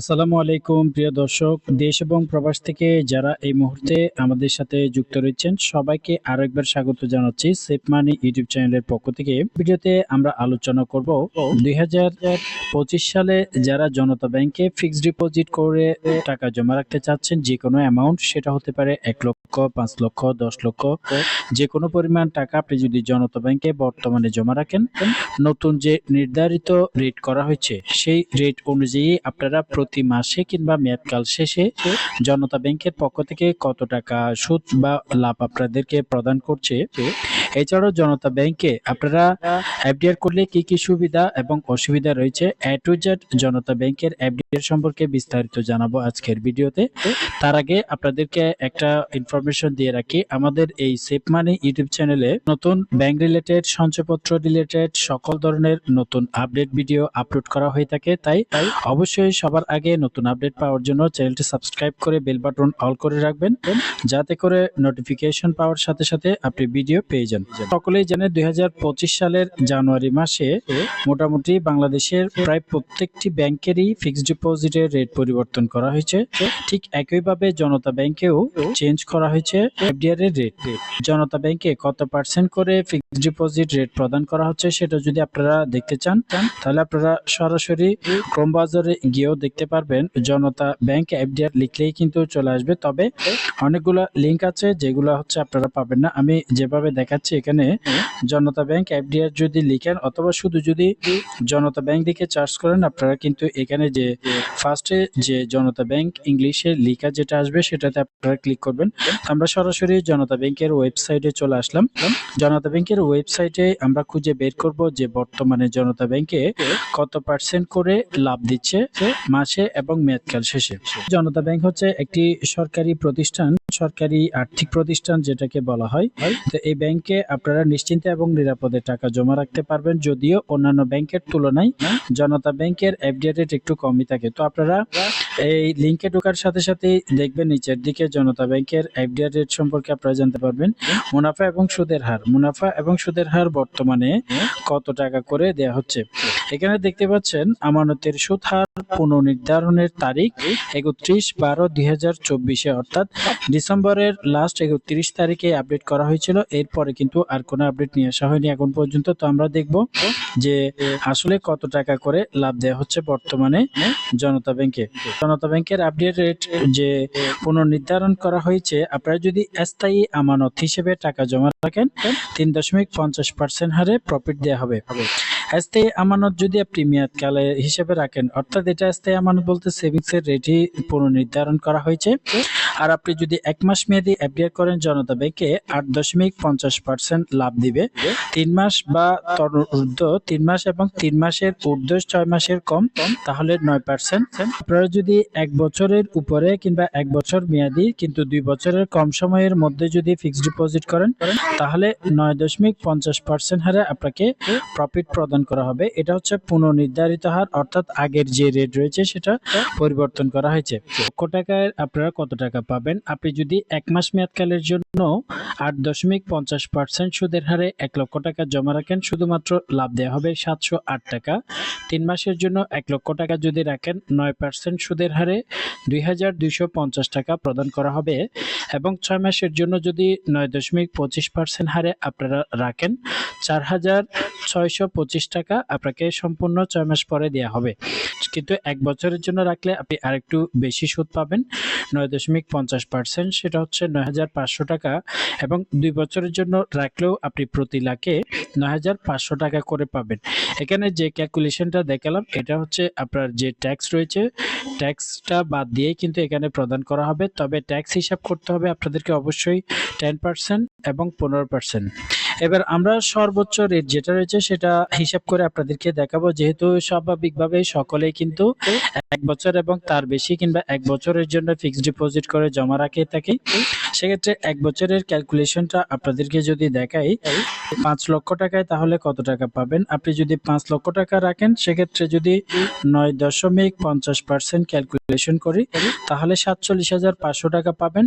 আসসালামু আলাইকুম, প্রিয় দর্শক। দেশ এবং প্রবাস থেকে যারা এই মুহূর্তে আমাদের সাথে যুক্ত রয়েছেন, সবাইকে আরও একবার স্বাগত জানাচ্ছি সেফ মানি ইউটিউব চ্যানেলের পক্ষ থেকে। ভিডিওতে আমরা আলোচনা করব দুই হাজার পঁচিশ সালে যারা জনতা ব্যাংকে ফিক্সড ডিপোজিট করে টাকা জমা রাখতে চাচ্ছেন, যে কোনো অ্যামাউন্ট, সেটা হতে পারে এক লক্ষ, পাঁচ লক্ষ, দশ লক্ষ, যে কোনো পরিমাণ টাকা আপনি যদি জনতা ব্যাংকে বর্তমানে জমা রাখেন, নতুন যে নির্ধারিত রেট করা হয়েছে, সেই রেট অনুযায়ী আপনারা প্রতি মাসে কিংবা মেয়াদকাল শেষে জনতা ব্যাংকের পক্ষ থেকে কত টাকা সুদ বা লাভ আপনাদেরকে প্রদান করছে? এছাড়াও জনতা ব্যাংকে আপনারা এফডিআর করলে কি কি সুবিধা এবং অসুবিধা রয়েছে? এ টু জেড জনতা ব্যাংকের এফডিআর সম্পর্কে বিস্তারিত জানাব আজকের ভিডিওতে। তার আগে আপনাদেরকে একটা ইনফরমেশন দিয়ে রাখি। আমাদের এই সেফ মানি ইউটিউব চ্যানেলে নতুন ব্যাংক রিলেটেড সঞ্চয়পত্র রিলেটেড সকল ধরনের নতুন আপডেট ভিডিও আপলোড করা হয়ে থাকে। তাই অবশ্যই সবার আগে নতুন আপডেট পাওয়ার জন্য চ্যানেলটি সাবস্ক্রাইব করে বেল বাটন অল করে রাখবেন। যাতে করে নোটিফিকেশন পাওয়ার সাথে সাথে আপনি ভিডিও পেয়ে যান। সকলেই জানেন দুই সালের জানুয়ারি মাসে মোটামুটি বাংলাদেশের প্রায় প্রত্যেকটি ব্যাংকেরই ফিক্সড ডিপোজিটের রেট পরিবর্তন করা হয়েছে। ঠিক একইভাবে জনতা ব্যাংকেও চেঞ্জ করা হয়েছে এফডিআর এর রেট। জনতা ব্যাংকে কত পার্সেন্ট করে ফিক্সড ডিপোজিট রেট প্রদান করা হচ্ছে সেটা যদি আপনারা দেখতে চান, তাহলে আপনারা সরাসরি ক্রোম বাজারে গিয়েও দেখতে পারবেন। জনতা ব্যাংক এফডিআর লিখলেই কিন্তু চলে আসবে। তবে অনেকগুলো লিংক আছে যেগুলো হচ্ছে আপনারা পাবেন না। আমি যেভাবে দেখাচ্ছি এখানে জনতা ব্যাংক এফডিআর যদি লিখেন অথবা শুধু যদি জনতা ব্যাংক দিকে চার্জ করেন আপনারা কিন্তু এখানে যে ফার্স্টে যে জনতা ব্যাংক ইংলিশে লেখা যেটা আসবে সেটাতে আপনারা ক্লিক করবেন। আমরা সরাসরি জনতা ব্যাংকের ওয়েবসাইটে চলে আসলাম। জনতা ব্যাংকের ওয়েবসাইটে আমরা খুঁজে বের করব যে বর্তমানে জনতা ব্যাংকে কত পার্সেন্ট করে লাভ দিচ্ছে মাসে এবং মেয়াদকাল শেষে। জনতা ব্যাংক হচ্ছে একটি সরকারি প্রতিষ্ঠান সরকারি আর্থিক প্রতিষ্ঠান যেটাকে বলা হয়। তো এই ব্যাংকে আপনারা নিশ্চিন্তে এবং নিরাপদে টাকা জমা রাখতে পারবেন যদিও অন্যান্য ব্যাংকের তুলনায় জনতা ব্যাংকের এফডিআর রেট একটু কমই থাকে। তো আপনারা এই লিংকে ঢোকার সাথে সাথে দেখবেন নিচের দিকে জনতা ব্যাংকের এফডিআর রেট সম্পর্কে আপনারা জানতে পারবেন। মুনাফা এবং সুদের হার। মুনাফা এবং সুদের হার বর্তমানে কত টাকা করে দেয়া হচ্ছে? এখানে দেখতে পাচ্ছেন আমানতের সুদ হার পুনর্নির্ধারণের তারিখ একত্রিশ বারো দুই হাজার চব্বিশে, অর্থাৎ ডিসেম্বরের লাস্ট একত্রিশ তারিখে আপডেট করা হয়েছিল। এরপরে কিন্তু আর কোনো আপডেট নিয়ে আসা হয়নি এখন পর্যন্ত। তো আমরা দেখব যে আসলে কত টাকা করে লাভ দেওয়া হচ্ছে বর্তমানে জনতা ব্যাংকে। জনতা ব্যাংকের আপডেট রেট যে পুনর্নির্ধারণ করা হয়েছে, আপনারা যদি স্থায়ী আমানত হিসেবে টাকা জমা রাখেন, তিন দশমিক পঞ্চাশ পার্সেন্ট হারে প্রফিট দেওয়া হবে। স্থায়ী আমানত যদি আপনি মেয়াদকালে হিসেবে রাখেন, অর্থাৎ এটা স্থায়ী আমানত বলতে সেভিংস এর রেটই পুনর্নির্ধারণ করা হয়েছে। আর আপনি যদি এক মাস মেয়াদি এফডিআর করেন, জনতা ব্যাংকে আট দশমিক পঞ্চাশ পার্সেন্ট লাভ দিবে। তিন মাস বা ঊর্ধ্ব তিন মাস এবং তিন মাসের ঊর্ধ্ব ছয় মাসের কম, তাহলে নয় পার্সেন্ট আপনারা যদি এক বছরের উপরে কিংবা এক বছর মেয়াদি কিন্তু দুই বছরের কম সময়ের মধ্যে যদি ফিক্সড ডিপোজিট করেন, তাহলে নয় দশমিক পঞ্চাশ পার্সেন্ট হারে আপনাকে প্রফিট প্রদান করা হবে। এটা হচ্ছে পুনর্নির্ধারিত হার, অর্থাৎ আগের যে রেট রয়েছে সেটা পরিবর্তন করা হয়েছে। লক্ষ টাকায় আপনারা কত টাকা পাবেন? আপনি যদি এক মাস মেয়াদকালের জন্য আট দশমিক পঞ্চাশ পার্সেন্ট সুদের হারে এক লক্ষ টাকা জমা রাখেন, শুধুমাত্র লাভ দেওয়া হবে সাতশো আট টাকা। তিন মাসের জন্য এক লক্ষ টাকা যদি রাখেন, নয় পার্সেন্ট সুদের হারে দুই হাজার দুইশো পঞ্চাশ টাকা প্রদান করা হবে। এবং ছয় মাসের জন্য যদি নয় দশমিক পঁচিশ পার্সেন্ট হারে আপনারা রাখেন, চার হাজার ছয়শো পঁচিশ টাকা আপনাকে সম্পূর্ণ ছয় মাস পরে দেওয়া হবে। কিন্তু এক বছরের জন্য রাখলে আপনি আরেকটু বেশি সুদ পাবেন, নয় দশমিক পঞ্চাশ পার্সেন্ট, সেটা হচ্ছে নয় হাজার পাঁচশো টাকা। এবং দুই বছরের জন্য রাখলেও আপনি প্রতি লাখে নয় হাজার পাঁচশো টাকা করে পাবেন। এখানে যে ক্যালকুলেশনটা দেখালাম, এটা হচ্ছে আপনার যে ট্যাক্স রয়েছে ট্যাক্সটা বাদ দিয়ে কিন্তু এখানে প্রদান করা হবে। তবে ট্যাক্স হিসাব করতে হবে আপনাদেরকে অবশ্যই টেন পার্সেন্ট এবং পনেরো পার্সেন্ট এবার আমরা সর্বোচ্চ রেট যেটা রয়েছে সেটা হিসাব করে আপনাদেরকে দেখাবো। যেহেতু স্বাভাবিকভাবে সকলেই কিন্তু এক বছর এবং তার বেশি কিংবা এক বছরের জন্য ফিক্সড ডিপোজিট করে জমা রাখে থাকে, সেক্ষেত্রে এক বছরের ক্যালকুলেশনটা আপনাদেরকে যদি দেখাই, পাঁচ লক্ষ টাকায় তাহলে কত টাকা পাবেন? আপনি যদি পাঁচ লক্ষ টাকা রাখেন, সেক্ষেত্রে যদি নয় দশমিক পঞ্চাশ পার্সেন্ট ক্যালকুলেশন ক্যালকুলেশন করি, তাহলে সাতচল্লিশ হাজার পাঁচশো টাকা পাবেন।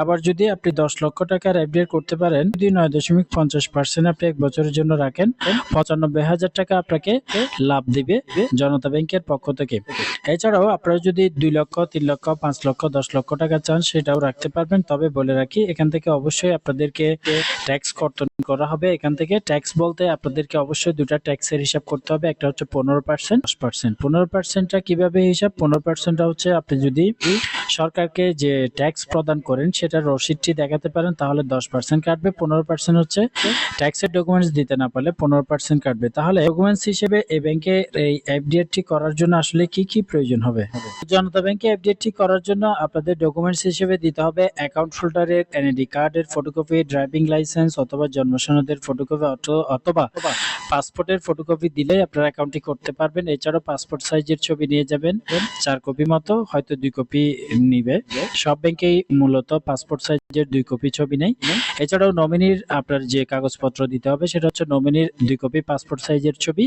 আবার যদি আপনি দশ লক্ষ টাকার এফডিআর করতে পারেন, যদি নয় দশমিক পঞ্চাশ পার্সেন্ট আপনি এক বছরের জন্য রাখেন, পঁচানব্বই হাজার টাকা আপনাকে লাভ দিবে জনতা ব্যাংকের পক্ষ থেকে। এছাড়াও আপনারা যদি দুই লক্ষ, তিন লক্ষ, পাঁচ লক্ষ, দশ লক্ষ টাকা চান, সেটাও রাখতে পারবেন। তবে বলে রাখি, এখান থেকে অবশ্যই আপনাদেরকে ট্যাক্স কর্তন করা হবে। এখান থেকে ট্যাক্স বলতে আপনাদেরকে অবশ্যই দুটা ট্যাক্সের হিসাব করতে হবে। একটা হচ্ছে পনেরো পার্সেন্ট দশ পার্সেন্ট পনেরো পার্সেন্টটা কীভাবে হিসাব? পনেরো পার্সেন্টটা হচ্ছে আপনি যদি সরকারকে যে ট্যাক্স প্রদান করেন, সেটার রসিদটি দেখাতে পারেন, তাহলে দশ পার্সেন্ট কাটবে, পনেরো পার্সেন্ট হচ্ছে ট্যাক্সের ডকুমেন্টস দিতে না পারলে পনেরো পার্সেন্ট কাটবে। তাহলে ডকুমেন্টস হিসেবে এই ব্যাংকে এই এফডিআরটি করার জন্য আসলে কি কি প্রয়োজন হবে? জনতা ব্যাংকে এফডিআরটি করার জন্য আপনাদের ডকুমেন্টস হিসেবে দিতে হবে অ্যাকাউন্ট ফোল্ডারের এনএডি কার্ডের ফটোকপি ড্রাইভিং লাইসেন্স অথবা জন্ম সনদের ফটোকপি অথবা পাসপোর্টের ফটোকপি দিলেই আপনারা অ্যাকাউন্টটি করতে পারবেন। এছাড়াও পাসপোর্ট সাইজের ছবি নিয়ে যাবেন, চার কপি মতো হয়তো দুই কপি নিবে। সব ব্যাংকেই মূলত পাসপোর্ট সাইজের দুই কপি ছবি নেই। এছাড়াও নমিনির আপনার যে কাগজপত্র দিতে হবে সেটা হচ্ছে নমিনির দুই কপি পাসপোর্ট সাইজের ছবি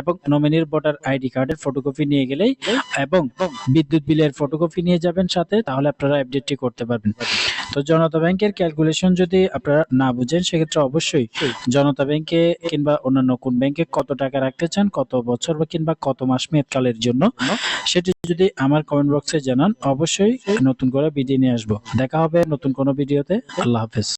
এবং নমিনির ভোটার আইডি কার্ডের ফটোকপি নিয়ে গেলেই এবং বিদ্যুৎ বিলের ফটোকপি নিয়ে যাবেন সাথে তাহলে আপনারা আপডেটটি করতে পারবেন। তো জনতা ব্যাংকের ক্যালকুলেশন যদি আপনারা না বুঝেন সেক্ষেত্রে অবশ্যই জনতা ব্যাংকে কিংবা অন্যান্য কোন ব্যাংকে কত টাকা রাখতে চান কত বছর বা কিংবা কত মাস মেয়াদকালের জন্য সেটি যদি আমার কমেন্ট বক্সে জানান অবশ্যই নতুন করে ভিডিও নিয়ে আসব। দেখা হবে নতুন কোনো ভিডিওতে আল্লাহ হাফেজ।